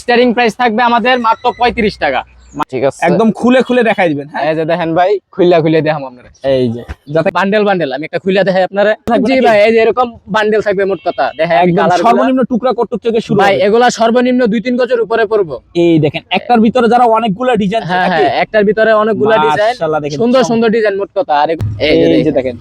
Steering price থাকবে আমাদের মাত্র পঁয়ত্রিশ টাকা। ঠিক আছে। একদম খুলে খুলে দেখাই দিবেন হ্যাঁ? এই যে দেখেন ভাই খুইলা খুলে দেখাম আপনারা। এই যে যাতে বান্ডেল বান্ডেল আমি একটা খুইলা দেখাই আপনারা। জি ভাই এই যে এরকম বান্ডেল থাকবে মোট কথা। দেখেন একদম কালার সর্বনিম্ন টুকরা কটুক থেকে শুরু ভাই এগুলা সর্বনিম্ন দুই তিন গজের উপরে পড়ব। এই দেখেন একটার ভিতরে যারা অনেকগুলো ডিজাইন হ্যাঁ হ্যাঁ একটার ভিতরে অনেকগুলা ডিজাইন মাশাআল্লাহ দেখেন সুন্দর সুন্দর ডিজাইন মোট কথা। আর এই যে দেখেন,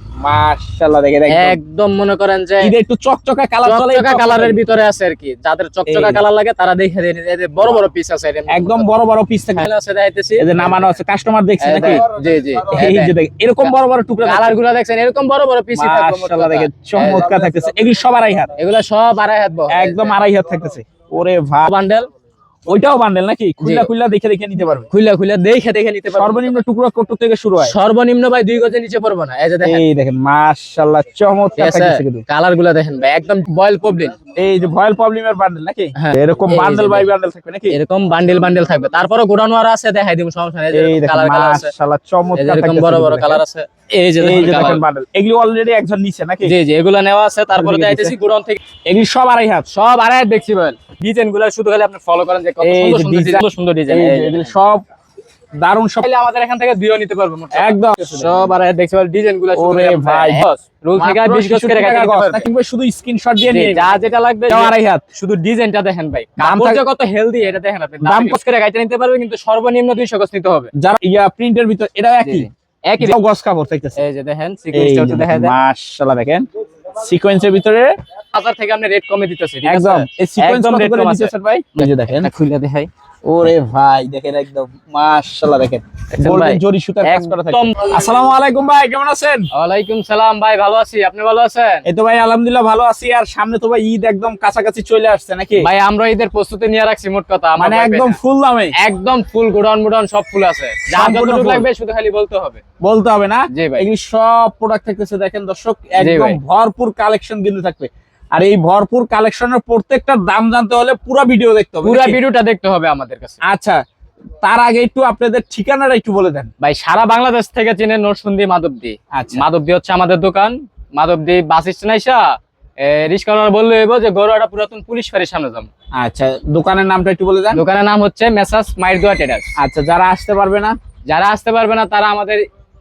দেখেন একদম। মনে করেন যে একটু চকচকা কালার চলে চকচকা কালারের ভিতরে আছে আর কি। যাদের চকচকা কালার লাগে তারা দেখে দিন। এই যে বড় বড় পিস আছে একদম বড় বড় পিস থাকে। আছে দেখাইতেছি। এই যে নামানো আছে কাস্টমার দেখছে নাকি? জি জি। এই যে দেখেন। এরকম বড় বড় টুকরা কালারগুলা দেখছেন এরকম বড় বড় পিস মাশাআল্লাহ দেখেন চমৎকার থাকতেছে। এগুলি সব আড়াই হাত। এগুলা সব আড়াই হাত একদম আড়াই হাত থাকতেছে। ওরে ভাই। বান্ডেল ওইটাও বান্ডেল নাকি? খুলা খুলা দেখে দেখে নিতে পারবে। দেখে দেখে নিতে পারবেন সর্বনিম্ন টুকরা কটুক থেকে শুরু হয়। সর্বনিম্ন ভাই দুই গজের নিচে পড়ব না। এই যে দেখেন। এই দেখেন মাশাআল্লাহ চমৎকার কালারগুলা দেখেন ভাই একদম বয়েল প্রবলেম। এই যে ভয়েল প্রবলেমের বান্ডেল নাকি? হ্যাঁ। এরকম বান্ডেল বাই বান্ডেল থাকবে নাকি? এরকম বান্ডেল বান্ডেল থাকবে। তারপরে গোডাউন আর আছে দেখাই দিব সমস্যা নেই। এই দেখেন কালার কালার আছে। মাশাআল্লাহ চমৎকার এরকম বড় বড় কালার আছে। এই যে দেখেন। এই যে দেখেন দেখেন বান্ডেল এগুলি অলরেডি একজন নিচে নাকি? জি জি এগুলা নেওয়া আছে। তারপরে ওদিকে দেখাইতেছি গোডাউন থেকে। এগুলি সব আড়াই হাত। সব আড়াই হাত দেখছি বল ডিজাইনগুলা শুধু খালি আপনি ফলো করেন যে কত এই সুন্দর সুন্দর ডিজাইন সুন্দর ডিজাইন এই যে এগুলি সব দারুণ সব আমাদের এখান থেকে দুইও নিতে পারব একদম। সব আড়াই হাত দেখছি ডিজাইনগুলা ওরে ভাই। রুল থেকে 20 গজ করে টাকা কাটিয়ে নিতে গজ, পারবেন। নাকি ভাই শুধু স্ক্রিনশট দিয়ে নিয়ে যা যেটা লাগবে আড়াই হাত শুধু ডিজাইনটা দেখেন ভাই। দাম কাপড় থাক- যে কত হেলদি এটা দেখেন আপনি। দাম দাম করে গাইতে নিতে পারবে কিন্তু সর্বনিম্ন 200 গজ নিতে হবে। যারা ইয়া প্রিন্টের ভিতর এটা একই। একই গস কাপড় থাকতেছে এই যে দেখেন এই সিকোয়েন্সটা দেখা দেন মাশাআল্লাহ দেখেন। সিকোয়েন্সের ভিতরে হাজার থেকে আপনি রেট কমে দিতেছি একদম। এই সিকোয়েন্স কত করে। দিতেছেন ভাই? এই যে দেখেন। খুলে দেখাই। ওরে ভাই দেখেন একদম মাশাআল্লাহ দেখেন। গোল্ডেন জরি সুতার কাজ করা থাকে। আসসালামু আলাইকুম ভাই কেমন আছেন? ওয়ালাইকুম সালাম ভাই ভালো আছি। আপনি ভালো আছেন? এই তো ভাই আলহামদুলিল্লাহ ভালো আছি। আর সামনে তো ভাই ঈদ একদম কাছাকাছি চলে আসছে নাকি? ভাই আমরা ঈদের প্রস্তুতি নিয়ে রাখছি মোট কথা। মানে একদম ফুল দামে। একদম ফুল গোডাউন মোডাউন সব ফুল আছে। যা যতটুকু লাগবে শুধু খালি বলতে হবে। বলতে হবে না। এগুলি সব প্রোডাক্ট থাকতেছে দেখেন দর্শক একদম। ভরপুর কালেকশন কিন্তু থাকবে। আর এই ভরপুর কালেকশনের প্রত্যেকটার দাম জানতে হলে পুরো ভিডিও দেখতে হবে পুরো ভিডিওটা দেখতে হবে আমাদের কাছে। আচ্ছা তার আগে একটু আপনাদের ঠিকানাটা একটু বলে দেন। ভাই সারা বাংলাদেশ থেকে চেনে নরসুন্দি মাধবদি। আচ্ছা। মাধবদি হচ্ছে আমাদের দোকান। মাধবদি বাস স্ট্যান্ড আইসা রিস্কাওয়ালা বললে হইব যে গরুয়াটা পুরাতন পুলিশ ফাঁড়ির সামনে যাব। আচ্ছা দোকানের নামটা একটু বলে দেন। দোকানের নাম হচ্ছে মেসাস মাইর ট্রেডার্স। আচ্ছা যারা আসতে পারবে না? যারা আসতে পারবে না তারা আমাদের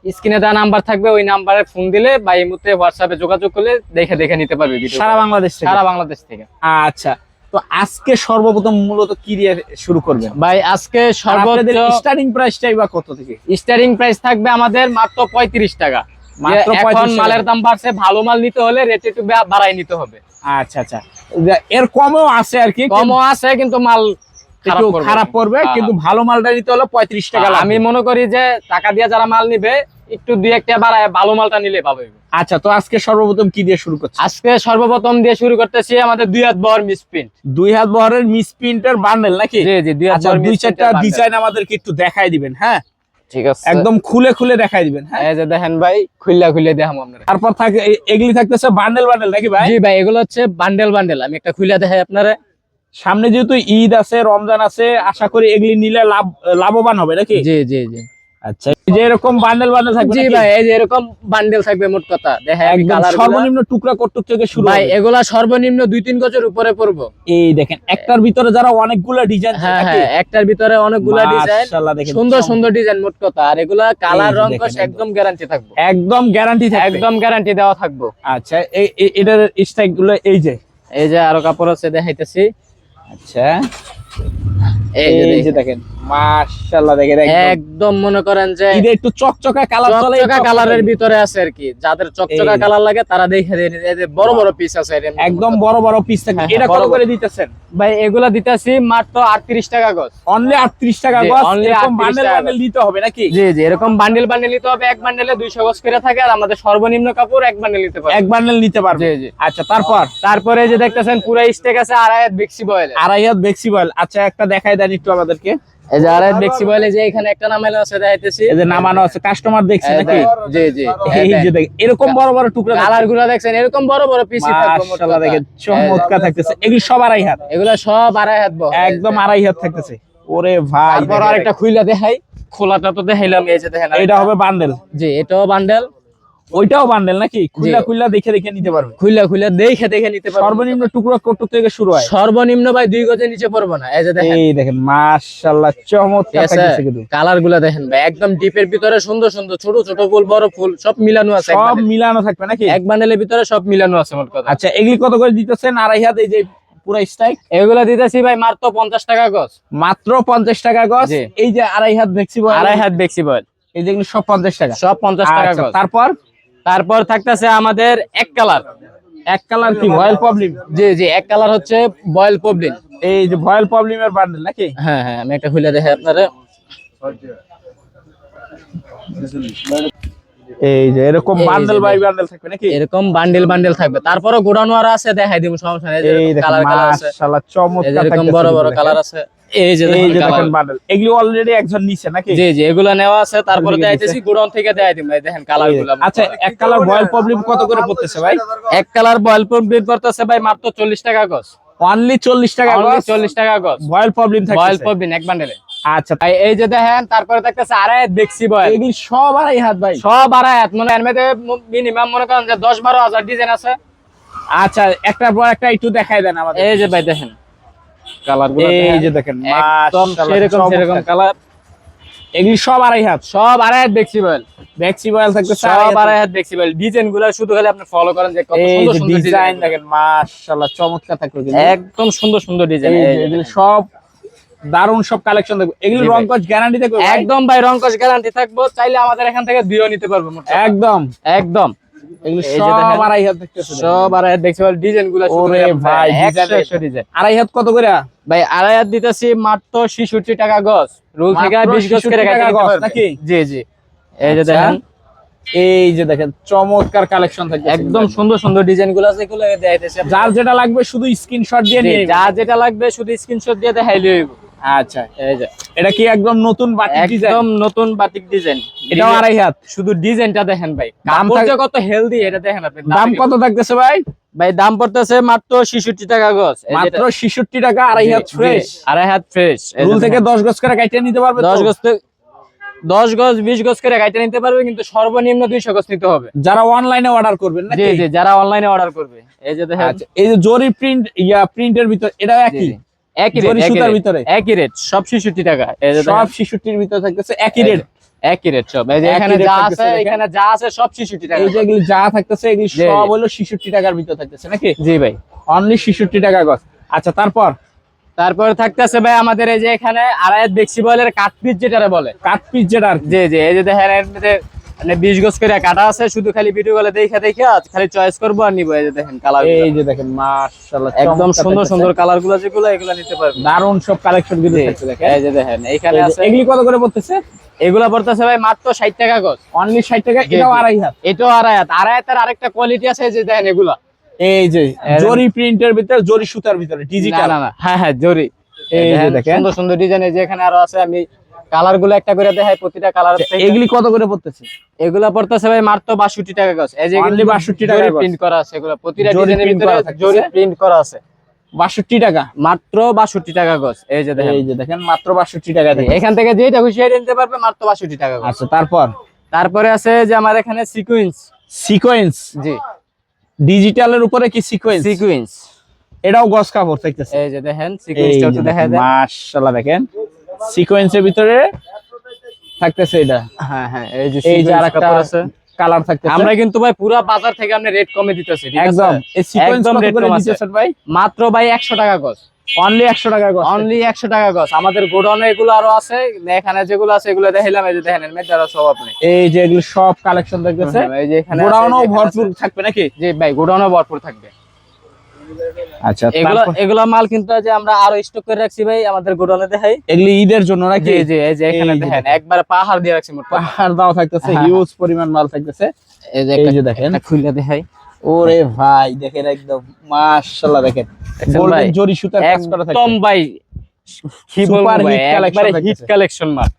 স্ক্রিনে দেওয়া নাম্বার থাকবে ওই নাম্বারে ফোন দিলে বা এই মুহূর্তে হোয়াটসঅ্যাপে যোগাযোগ করলে দেখে দেখে নিতে পারবে ভিডিও সারা বাংলাদেশ থেকে? সারা বাংলাদেশ থেকে। আচ্ছা তো আজকে সর্বপ্রথম মূলত কি দিয়ে শুরু করবেন? ভাই আজকে স্টার্টিং প্রাইসটাই বা কত থেকে? স্টারিং প্রাইস থাকবে আমাদের মাত্র পঁয়ত্রিশ টাকা। এখন মালের দাম বাড়ছে ভালো মাল নিতে হলে রেট একটু বাড়াই নিতে হবে। আচ্ছা আচ্ছা। এর কমও আছে আর কি কমও আছে কিন্তু মাল খারাপ পড়বে। পড়বে হ্যাঁ, কিন্তু ভালো মালটা নিতে হলে পঁয়ত্রিশ টাকা আমি মনে করি যে টাকা দিয়ে যারা মাল নিবে একটু দুই একটা বাড়ায় ভালো মালটা নিলে হবে আচ্ছা তো আজকে সর্বপ্রথম কি দিয়ে শুরু করছি আজকে সর্বপ্রথম দিয়ে শুরু করতেছি আমাদের দুই হাত বহর মিসপ্রিন্ট দুই হাত বহরের মিস প্রিন্টের বান্ডেল নাকি? জি জি দুই হাত আচ্ছা বহর দুই চারটা ডিজাইন আমাদেরকে একটু দেখাই দিবেন হ্যাঁ? ঠিক আছে। একদম খুলে খুলে দেখাই দিবেন হ্যাঁ? এই যে দেখেন ভাই খুললা খুলে দেখাম আপনারা। তারপর থাকে এগুলি থাকতেছে বান্ডেল বান্ডেল নাকি ভাই? জি ভাই এগুলো হচ্ছে বান্ডেল বান্ডেল আমি একটা খুলে দেখাই আপনারা। সামনে যেহেতু ঈদ আছে রমজান আছে আশা করি এগুলি নিলে লাভ লাভবান হবে নাকি? জি জি জি। আচ্ছা যে এরকম বান্ডেল বান্ডেল থাকবে জি ভাই এই যে এরকম বান্ডেল থাকবে মোট কথা দেখেন একদম সর্বনিম্ন টুকরা কটুক থেকে শুরু ভাই এগুলা সর্বনিম্ন গজের উপরে পড়ব। এই দেখেন একটার ভিতরে যারা অনেকগুলো ডিজাইন হ্যাঁ হ্যাঁ একটার ভিতরে অনেকগুলা ডিজাইন সুন্দর সুন্দর ডিজাইন মোট কথা। আর এগুলা কালার রং একদম। গ্যারান্টি থাকব। একদম গ্যারান্টি থাকবে। একদম গ্যারান্টি দেওয়া থাকব। আচ্ছা এই এই- এটার স্ট্রাইকগুলো এই যে। এই যে আরও কাপড় আছে দেখাইতেছি। আচ্ছা। এই যে দেখেন। দেখেন মাশাআল্লাহ দেখেন একদম। একদম মনে করেন যে ঈদে একটু চকচকা কালার চলে চকচকা কালারের ভিতরে আছে আর কি। যাদের চকচকা কালার লাগে তারা দেখে দিন এই যে বড় বড় পিস আছে একদম বড় বড় পিস থাকে। এটা কত করে দিতেছেন? ভাই এগুলা দিতেছি মাত্র আটত্রিশ টাকা গজ। অনলি 38 টাকা গজ এরকম বান্ডেল বান্ডেল দিতে হবে নাকি? জি জি এরকম বান্ডেল বান্ডেল নিতে হবে এক বান্ডেলে দুইশো গজ করে থাকে আর আমাদের সর্বনিম্ন কাপড় এক বান্ডেল নিতে পারবে। এক বান্ডেল নিতে পারবে। জি জি। আচ্ছা তারপর? তারপরে যে দেখতেছেন পুরো স্টেক আছে আড়াই হাত বেক্সি বয়েল আড়াই হাত বেক্সি বয়েল আচ্ছা একটা দেখাই দেন একটু আমাদেরকে। এই যে বেক্সি বয়েল এই যে এখানে একটা আছে দেখাইতেছি। এই যে নামানো আছে কাস্টমার দেখছে নাকি? জি জি। এই যে দেখ এরকম বড় বড় টুকরা কালারগুলো দেখছেন এরকম বড় বড় পিসি থাকবে মাশাআল্লাহ দেখেন চমৎকার থাকতেছে। এগুলি সব আড়াই হাত। এগুলা সব আড়াই হাত একদম আড়াই হাত থাকতেছে। ওরে ভাই তারপর দেখেন, আরেকটা খুইলা দেখাই। খোলাটা তো দেখাইলাম এই যে দেখেন এটা হবে বান্ডেল জি এটাও বান্ডেল ওইটাও বান্ডেল নাকি? খুললা খুললা দেখে দেখে নিতে পারবে। খুলে খুলে দেখে দেখে নিতে পারব। সর্বনিম্ন টুকরো কত থেকে শুরু হয়। সর্বনিম্ন ভাই দুই গজের নিচে পড়ব না। এই যে দেখেন। এই দেখেন মাশাআল্লাহ চমৎকার? কিন্তু। কালারগুলা দেখেন ভাই একদম ডিপের ভিতরে সুন্দর সুন্দর ছোট ছোট ফুল বড় ফুল সব মিলানো আছে সব মিলানো থাকবে নাকি? এক বান্ডেলের ভিতরে সব মিলানো আছে মোট কথা। আচ্ছা এগুলি কত করে দিতেছেন? আড়াই হাত এই যে পুরো স্ট্রাইক এগুলা দিতেছি ভাই মাত্র পঞ্চাশ টাকা গজ। মাত্র পঞ্চাশ টাকা গজ। এই যে আড়াই হাত দেখছি আড়াই হাত বেক্সি বল এই যেগুলো সব পঞ্চাশ টাকা। সব পঞ্চাশ টাকা আচ্ছা, গজ। তারপর? তারপর থাকতেছে আমাদের এক কালার। এক কালার কি ভয়েল প্রবলেম? জি জি এক কালার হচ্ছে বয়েল পবলিন এই যে ভয়েল প্রবলেমের বান্ডেল নাকি? হ্যাঁ হ্যাঁ আমি একটা খুলে দেখে আপনারা। এই যে এরকম বান্ডেল বাই বান্ডেল থাকবে নাকি? এরকম বান্ডেল বান্ডেল থাকবে। তারপরে গোডানো আর আছে দেখাই দিব সমস্যা নেই কালার কালার আছে। মাশাআল্লাহ চমৎকার এরকম বড় বড় কালার আছে। এই যে দেখেন যে কালার। দেখেন বান্ডেল। এগুলো অলরেডি একজন নিছে নাকি? জি জি এগুলা নেওয়া আছে। তারপরে দেখাইতেছি গোডাউন থেকে দেখাই দিব এই দেখেন কালারগুলা আচ্ছা এক কালার ভয়েল প্রবলেম কত করে পড়তেছে ভাই? এক কালার বয়েল পবলিন করতেছে ভাই মাত্র চল্লিশ টাকা গজ। অনলি চল্লিশ টাকা গজ? টাকা গজ। প্রবলেম বয়েল থাকবে এক বান্ডেলে আচ্ছা। ভাই এই যে দেখেন তারপরে আড়াই দেখছি বয়েল এগুলি সব আড়াই হাত ভাই। সব আড়াই হাত। মানে এর মধ্যে মিনিমাম মনে করেন যে দশ বারো হাজার ডিজাইন আছে। আচ্ছা একটার পর একটা একটু দেখাই দেন আমাদের। এই যে ভাই দেখেন। কালার এই যে দেখেন একদম সেরকম সেরকম চমৎকার। কালার এগুলি সব আড়াই হাত সব আড়াই হাত দেখছি বল ব্যাক্সি সব আড়াই হাত দেখছি ডিজাইনগুলা শুধু খালি আপনি ফলো করেন যে কত সুন্দর সুন্দর ডিজাইন ডিজাইন দেখেন মাশাআল্লাহ চমৎকার থাকবে একদম সুন্দর সুন্দর ডিজাইন এগুলি সব দারুণ সব কালেকশন দেখবে এগুলি গ্যারান্টি দেখবে একদম ভাই রংকশ গ্যারান্টি থাকব। চাইলে আমাদের এখান থেকে নিতে পারব একদম। একদম। এগুলি এই যে সব দেখেন। আড়াই হাত দেখতেছে সব আড়াই হাত দেখছি বল ডিজাইনগুলা ওরে ভাই, একশো একশো ডিজাইন। আড়াই হাত কত করে ভাই আড়াই হাত দিতেছি মাত্র ছিষট্টি টাকা গজ। রুল থেকে মাত্র বিশ গজ করে কাটিয়ে নিতে গজ, নাকি? জি জি। এই যে। দেখেন এই যে দেখেন চমৎকার কালেকশন থাকবে একদম সুন্দর সুন্দর ডিজাইনগুলো আছে এগুলো দেখাইতেছি যার যেটা লাগবে শুধু স্ক্রিনশট দিয়ে নিয়ে। যা যেটা লাগবে শুধু স্ক্রিনশট দিয়ে দেখাইলে হইব। আচ্ছা এই যে এটা কি একদম নতুন বাটিক ডিজাইন একদম নতুন বাটিক ডিজাইন এটাও আড়াই হাত। শুধু ডিজাইনটা দেখেন ভাই। দাম কত হেলদি এটা দেখেন আপনি। দাম কত থাকতেছে ভাই? ভাই দাম পড়তেছে মাত্র 66 টাকা গজ। মাত্র যেটা- ছেষট্টি টাকা আড়াই হাত ফ্রেশ আড়াই হাত ফ্রেশ রুল থেকে দশ গজ করে কাটিয়ে নিতে পারবে 10 তো? গজ থেকে 10 গজ 20 গজ করে গাইতে নিতে পারবে কিন্তু সর্বনিম্ন 200 গজ নিতে হবে। যারা অনলাইনে অর্ডার করবেন জি জি যারা অনলাইনে অর্ডার করবে। এই যে দেখেন। আচ্ছা এই যে জরি প্রিন্ট ইয়া প্রিন্টের ভিতর এটাও জি, একই। একই রেট সুতার ভিতরে একই রেট সব 66 টাকা। সব ভিতরে থাকতেছে একই রেট একই রেট সব। এই যে এখানে যা আছে এখানে যা আছে সব 66 টাকা। এই যে এগুলি যা থাকতেছে এগুলি সব। হলো টাকার ভিতরে থাকতেছে নাকি? জি ভাই। অনলি ছেষট্টি টাকা গজ আচ্ছা তারপর? তারপর থাকতেছে ভাই আমাদের এই যে এখানে আড়াই বেক্সি বয়েলের কাট পিস যেটারে বলে। কাট পিস যেটা আর কি। জি জি এই যে দেখেন মানে বিশ গজ করে কাটা আছে শুধু খালি ভিডিও গুলো দেখে দেখে খালি চয়েস করব আর নিবো এই যে দেখেন কালার এই যে দেখেন মাশাআল্লাহ একদম সুন্দর সুন্দর কালারগুলো যেগুলো এগুলো নিতে পারবেন। দারুণ সব কালেকশন দেখেন। এই যে দেখেন এইখানে আছে। এগুলি কত করে পড়তেছে? এগুলা পড়তেছে ভাই মাত্র ষাট টাকা গজ। অনলি ষাট টাকা এটাও। আড়াই হাত। এটাও আড়াই হাত। আড়াই হাতের আরেকটা কোয়ালিটি আছে যে দেখেন এগুলা। এই যে জরি প্রিন্টের ভিতরে জরি সুতার ভিতরে ডিজিটাল না না হ্যাঁ হ্যাঁ জরি। এই যে দেখেন। সুন্দর সুন্দর ডিজাইন এই যে এখানে আরও আছে আমি কালারগুলো একটা করে দেখাই প্রতিটা কালার এগুলি কত করে পড়তেছে? এগুলা পড়তেছে ভাই মাত্র বাষট্টি টাকা গজ এই যে Only 62 টাকা প্রিন্ট করা আছে এগুলো। প্রতিটা ডিজাইনের ভিতরে জরি প্রিন্ট করা আছে। বাষট্টি টাকা? মাত্র বাষট্টি টাকা গজ এই যে দেখেন। এই যে দেখেন মাত্র বাষট্টি টাকা এখান থেকে যেটা খুশি নিতে পারবে মাত্র বাষট্টি টাকা আচ্ছা তারপর? তারপরে আছে যে আমার এখানে সিকুয়েন্স সিকোয়েন্স জি। ডিজিটালের উপরে কি সিকোয়েন্স সিকুয়েন্স এটাও গস কাপড় থাকতেছে এই যে দেখেন সিকুয়েন্সটা একটু দেখা যায় মাশাআল্লাহ দেখেন। সিকোয়েন্সের ভিতরে থাকতেছে এটা। হ্যাঁ হ্যাঁ এই যে এই যে আরেকটা আছে। কালার থাকতেছে। আমরা কিন্তু ভাই পুরো বাজার থেকে আমরা রেট কমে দিতেছি ঠিক আছে? একদম। এই সিকোয়েন্স কত করে দিতেছেন ভাই? মাত্র ভাই একশো টাকা গজ। অনলি 100 টাকা গস অনলি একশো টাকা গজ। আমাদের গোডাউনে এগুলো আরও আছে এখানে যেগুলো আছে এগুলো দেখাইলাম এই যে দেখেন মধ্যে সব আপনি। এই যে এগুলো সব কালেকশন থাকতেছে। এই যে এখানে গোডাউনও ভরপুর থাকবে নাকি? জি ভাই গোডাউনও ভরপুর থাকবে। আচ্ছা এগুলো এগুলো মাল কিন্তু যে আমরা আরও স্টক করে রাখছি ভাই আমাদের গোডাউনে দেখাই। এগুলি ঈদের জন্য নাকি? জি এই যে এখানে এই যে দেখেন দেখেন। একবার পাহাড় দিয়ে রাখছি মোট পাহাড় দাও থাকতেছে হ্যাঁ, হিউজ পরিমাণ মাল থাকতেছে। এই যে এই যে দেখেন। খুলে দেখাই। ওরে ভাই দেখেন একদম মাশাআল্লাহ দেখেন। গোল্ডেন জরি সুতার কাজ করা একদম ভাই কি বলব একবারে হিট কালেকশন মাল।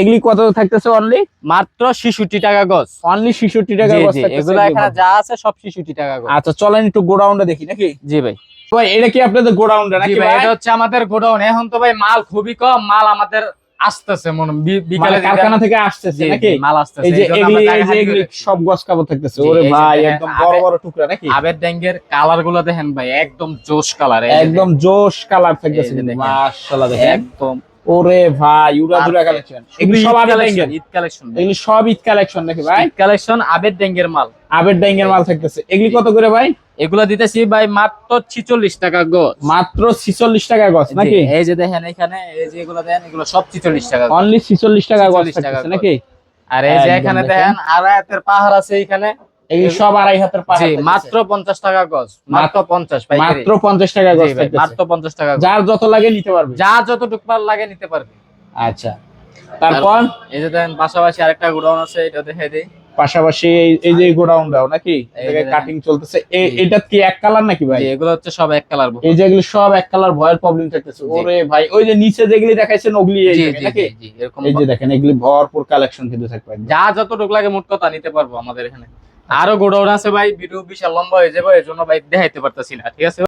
এগুলি কত থাকতেছে অনলি মাত্র 66 টাকা গজ। অনলি 66 টাকা গজ এগুলো এখানে যা আছে সব 66 টাকা গজ। আচ্ছা চলেন একটু গোডাউনটা দেখি নাকি? জি ভাই। ভাই এটা কি আপনাদের গোডাউনটা নাকি ভাই এটা হচ্ছে আমাদের গোডাউন। এখন তো ভাই মাল খুবই কম মাল আমাদের আসতেছে মনে মানে বিকালে কারখানা থেকে আসতেছে নাকি? মাল আসতেছে। এই যে এই এগুলি এই যে এগুলি সব গস কাপড় থাকতেছে। ওরে ভাই একদম বড় বড় টুকরা নাকি? আবের ড্যাঙ্গের কালারগুলো দেখেন ভাই একদম জোশ কালার একদম জোশ কালার থাকতেছে। মাশাআল্লাহ দেখেন। একদম ওরে ভাই উড়াদুরা কালেকশন এগুলি সব আবেদ ড্যাঙ্গের ঈদ কালেকশন এগুলি সব ঈদ কালেকশন নাকি ভাই? কালেকশন আবের ড্যাঙ্গের মাল। আবেদ ড্যাঙ্গের মাল থাকতেছে। এগুলি কত করে ভাই? এগুলো দিতেছি ভাই মাত্র ছিচল্লিশ টাকা গজ। মাত্র 46 টাকা গছ নাকি? এই যে দেখেন এখানে এই যে এগুলো দেখেন এগুলো সব ছিচল্লিশ টাকা অনলি 46 টাকা 46 টাকা থাকতেছে গজ। নাকি? আর এই যে এখানে দেখেন। আড়াইতের পাহাড় আছে এখানে। সব আড়াই হাতের জি মাত্র পঞ্চাশ টাকা গজ মাত্র পঞ্চাশ পাইকারি। মাত্র 50 টাকা মাত্র টাকা যার যত লাগে নিতে পারবে। যা যত টুকপার লাগে নিতে পারবে। আচ্ছা তারপর? এই যে দেখেন পাশাপাশি আরেকটা গোডাউন আছে এটা দিই। পাশাপাশি এই- যে গোডাউন দাও নাকি কাটিং চলতেছে। এটা কি এক কালার নাকি ভাই? এগুলো হচ্ছে সব এক কালার এই যেগুলি সব এক কালার ভয়ের প্রবলেম থাকতেছে। ওরে ভাই ওই যে নিচে যেগুলি দেখাইছেন ওগুলি এই নাকি? এরকম এই যে দেখেন এগুলি ভরপুর কালেকশন কিন্তু থাকবে। যা যতটুকু লাগে মোট কথা নিতে পারব আমাদের এখানে। আরও গোডাউন আছে ভাই, ভিডিও বিশাল লম্বা হয়ে যাবে এই জন্য ভাই দেখাইতে পারতেছি না, ঠিক আছে?